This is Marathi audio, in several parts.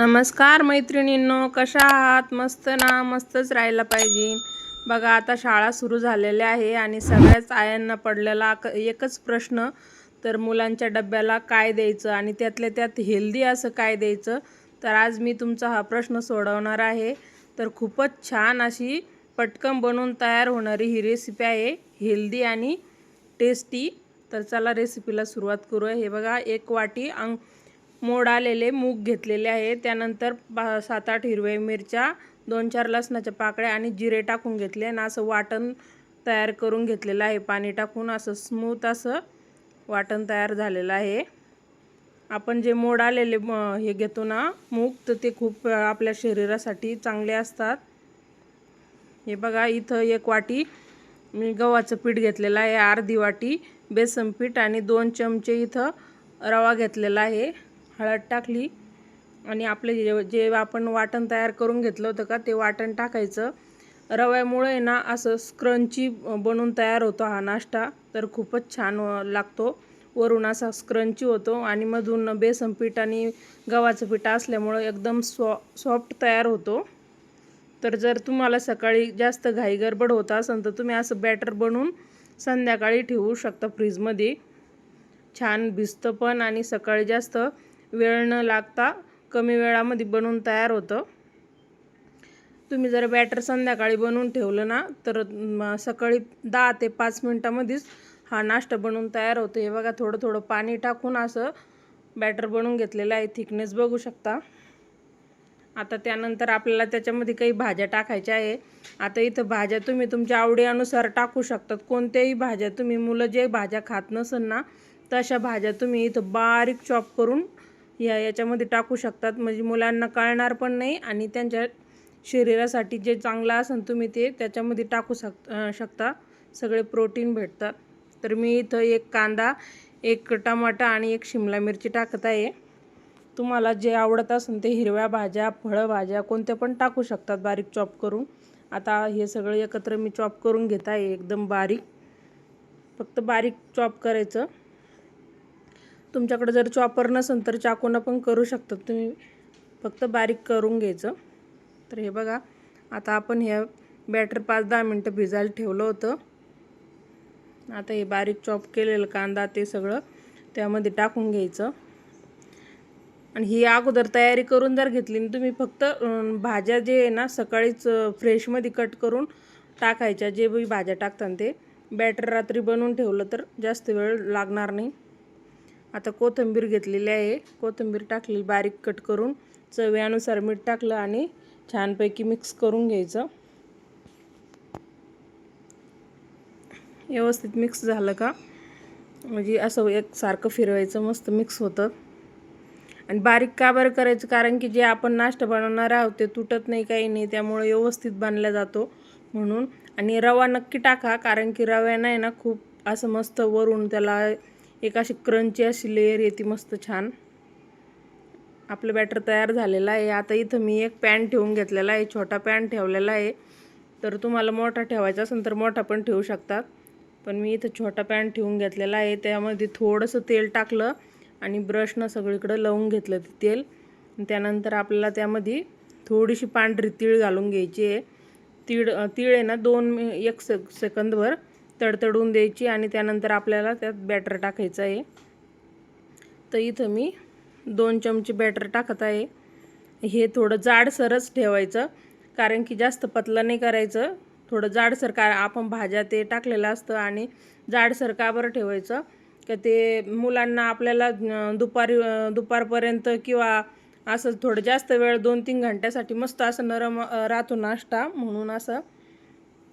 नमस्कार मैत्रिणींनो कशा आहात? मस्त ना? मस्तच राहायला पाहिजे. बघा आता शाळा सुरू झालेल्या आहे आणि सगळ्याच आयांना पडलेला क- एकच प्रश्न तर मुलांच्या डब्याला काय द्यायचं आणि त्यातल्या त्यात हेल्दी असं काय द्यायचं? तर आज मी तुमचा हा प्रश्न सोडवणार आहे. तर खूपच छान अशी पटकन बनवून तयार होणारी ही रेसिपी आहे हेल्दी आणि टेस्टी तर चला रेसिपीला सुरुवात करूया. हे बघा एक वाटी अंग मोड आलेले मूग घेतलेले आहे. त्यानंतर पा सात आठ हिरव्या मिरच्या दोन चार लसणाच्या पाकळ्या आणि जिरे टाकून घेतले आणि असं वाटण तयार करून घेतलेलं आहे. पाणी टाकून असं स्मूथ असं वाटण तयार झालेलं आहे. आपण जे मोड आलेले म- हे घेतो ना मूग तर ते खूप आपल्या शरीरासाठी चांगले असतात. हे बघा इथं एक वाटी मी गव्हाचं पीठ घेतलेलं आहे अर्धी वाटी बेसन पीठ आणि दोन चमचे इथं रवा घेतलेला आहे. हळद टाकली आणि आपले जे जे आपण वाटण तयार करून घेतलं होतं का ते वाटण टाकायचं. रव्यामुळे ना असं स्क्रंची बनून तयार होतो हा नाश्ता. तर खूपच छान लागतो. वरून असा स्क्रंची होतो आणि मधून बेसन पीठ आणि गव्हाचं पीठ असल्यामुळं एकदम सॉ सॉफ्ट तयार होतो. तर जर तुम्हाला सकाळी जास्त घाई गडबड होत असेल तर तुम्ही असं बॅटर बनवून संध्याकाळी ठेवू शकता फ्रीजमध्ये. छान भिजतं पण आणि सकाळी जास्त वेळ न लागता कमी वेळामध्ये बनवून तयार होतं. तुम्ही जर बॅटर संध्याकाळी बनवून ठेवलं ना तर सकाळी दहा ते पाच मिनटामध्येच हा नाश्ता बनवून तयार होतो. हे बघा थोडं थोडं पाणी टाकून असं बॅटर बनवून घेतलेलं आहे. थिकनेस बघू शकता. आता त्यानंतर आपल्याला त्याच्यामध्ये काही भाज्या टाकायच्या आहे. आता इथं भाज्या तुम्ही तुमच्या आवडीनुसार टाकू शकतात. कोणत्याही भाज्या तुम्ही मुलं जे भाज्या खात नसेल ना तशा भाज्या तुम्ही इथं बारीक चॉप करून या याच्यामध्ये टाकू शकतात. म्हणजे मुलांना कळणार पण नाही आणि त्यांच्या शरीरासाठी जे चांगलं असेल तुम्ही ते त्याच्यामध्ये टाकू शक शकता. सगळे प्रोटीन भेटतात. तर मी इथं एक कांदा एक टमाटा आणि एक शिमला मिरची टाकत आहे. तुम्हाला जे आवडत असेल ते हिरव्या भाज्या फळंभाज्या कोणत्या पण टाकू शकतात बारीक चॉप करून. आता हे सगळं एकत्र मी चॉप करून घेत आहे. एकदम बारीक. फक्त बारीक चॉप करायचं. तुमच्याकडे जर चॉपर नसेल तर चाकूनं पण करू शकतात तुम्ही फक्त बारीक करून घ्यायचं. तर हे बघा आता आपण हे बॅटर पाच दहा मिनटं भिजायला ठेवलं होतं. आता हे बारीक चॉप केलेलं कांदा ते सगळं त्यामध्ये टाकून घ्यायचं. आणि ही अगोदर तयारी करून जर घेतली ना तुम्ही फक्त भाज्या जे आहे ना सकाळीच फ्रेशमध्ये कट करून टाकायच्या जे बी भाज्या टाकतात ते बॅटर रात्री बनवून ठेवलं तर जास्त वेळ लागणार नाही. आता कोथिंबीर घेतलेली आहे. कोथिंबीर टाकली बारीक कट करून चव्यानुसार मीठ टाकलं आणि छानपैकी मिक्स करून घ्यायचं. व्यवस्थित मिक्स झालं का? म्हणजे असं एकसारखं फिरवायचं मस्त मिक्स होतं. आणि बारीक का बरं करायचं? कारण की जे आपण नाश्ता बनवणार आहोत ते तुटत नाही काही नाही त्यामुळे व्यवस्थित बनला जातो म्हणून. आणि रवा नक्की टाका कारण की रव्यानं आहे ना खूप असं मस्त वरून त्याला एक अशी क्रंची अशी लेअर येते मस्त छान. आपलं बॅटर तयार झालेलं आहे. आता इथं मी एक पॅन ठेवून घेतलेला आहे. छोटा पॅन ठेवलेला आहे. तर तुम्हाला मोठा ठेवायचा असेल तर मोठा पण ठेवू शकतात पण मी इथं छोटा पॅन ठेवून घेतलेला आहे. त्यामध्ये थोडंसं तेल टाकलं आणि ब्रशनं सगळीकडं लावून घेतलं ते तेल. त्यानंतर आपल्याला त्यामध्ये थोडीशी पांढरी तीळ घालून घ्यायची आहे. तीळ तीळ आहे ना दोन एक से सेकंदभर तडतडून द्यायची आणि त्यानंतर आपल्याला त्यात बॅटर टाकायचं आहे. तर इथं मी दोन चमचे बॅटर टाकत आहे. हे थोडं जाडसरच ठेवायचं कारण की जास्त पतलं नाही करायचं. थोडं जाडसर का आपण भाज्या ते टाकलेलं असतं आणि जाडसर का बरं ठेवायचं? का ते मुलांना आपल्याला दुपारी दुपारपर्यंत किंवा असं थोडं जास्त वेळ दोन तीन घंट्यासाठी मस्त असं नरम राहतो नाश्ता म्हणून असं.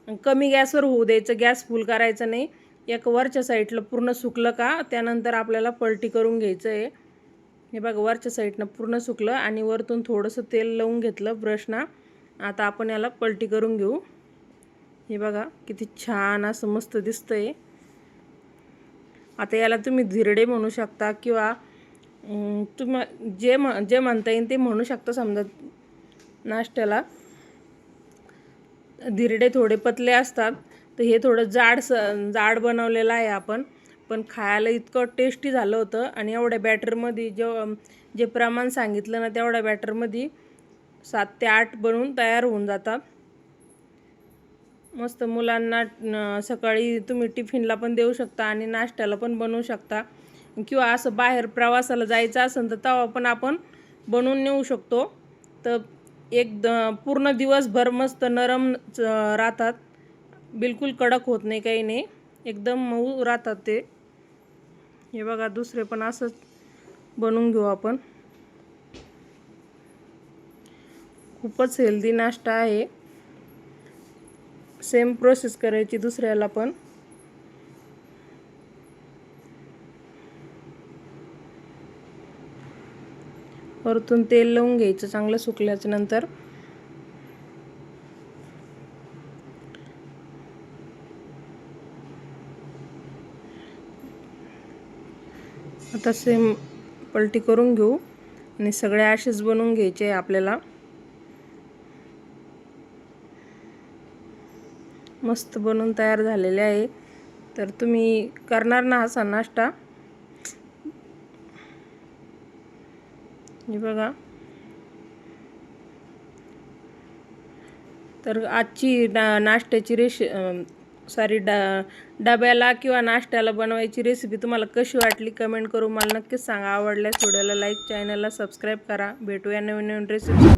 कमी गॅसवर होऊ द्यायचं गॅस फुल करायचं नाही. एक वरच्या साईडला पूर्ण सुकलं का त्यानंतर आपल्याला पलटी करून घ्यायचं आहे हे बघा वरच्या साईडनं पूर्ण सुकलं आणि वरतून थोडंसं तेल लावून घेतलं ब्रशना आता आपण याला पलटी करून घेऊ. हे बघा किती छान असं मस्त दिसतंय. आता याला तुम्ही धिरडे म्हणू शकता किंवा अं, तुम जे म जे म्हणता येईल ते म्हणू शकता समजा नाश्त्याला. धिरडे थोडे पतले असतात तर हे थोडं जाड स जाड बनवलेलं आहे आपण. पण खायला इतकं टेस्टी झालं होतं आणि एवढ्या बॅटरमध्ये जे जे प्रमाण सांगितलं ना तेवढ्या बॅटरमध्ये सात ते आठ बनवून तयार होऊन जातात. मस्त मुलांना सकाळी तुम्ही टिफिनला पण देऊ शकता आणि नाश्त्याला पण बनवू शकता. किंवा असं बाहेर प्रवासाला जायचं असेल तर तेव्हा पण आपण बनवून नेऊ शकतो. तर एक द पूर्ण दिवसभर मस्त नरम च- राहतात. बिलकुल कडक होत नाही काही नाही. एकदम मऊ राहतात ते. हे बघा दुसरे पण असंच बनवून घेऊ आपण. खूपच हेल्दी नाश्ता आहे. सेम प्रोसेस करायची दुसऱ्याला पण. परतून तेल लावून घ्यायचं चांगलं सुकल्याच्या नंतर. आता सेम पलटी करून घेऊ आणि सगळे ॲशेस बनवून घ्यायचे आहे आपल्याला. मस्त बनवून तयार झालेले आहे. तर तुम्ही करणार ना असा नाश्ता? बघा. तर आजची डा नाश्त्याची रेश सॉरी डा डब्याला किंवा नाश्त्याला बनवायची रेसिपी तुम्हाला कशी वाटली कमेंट करू मला नक्कीच सांगा. आवडल्यास व्हिडिओला लाईक चॅनलला सबस्क्राईब करा. भेटूया नवीन नवीन रेसिपी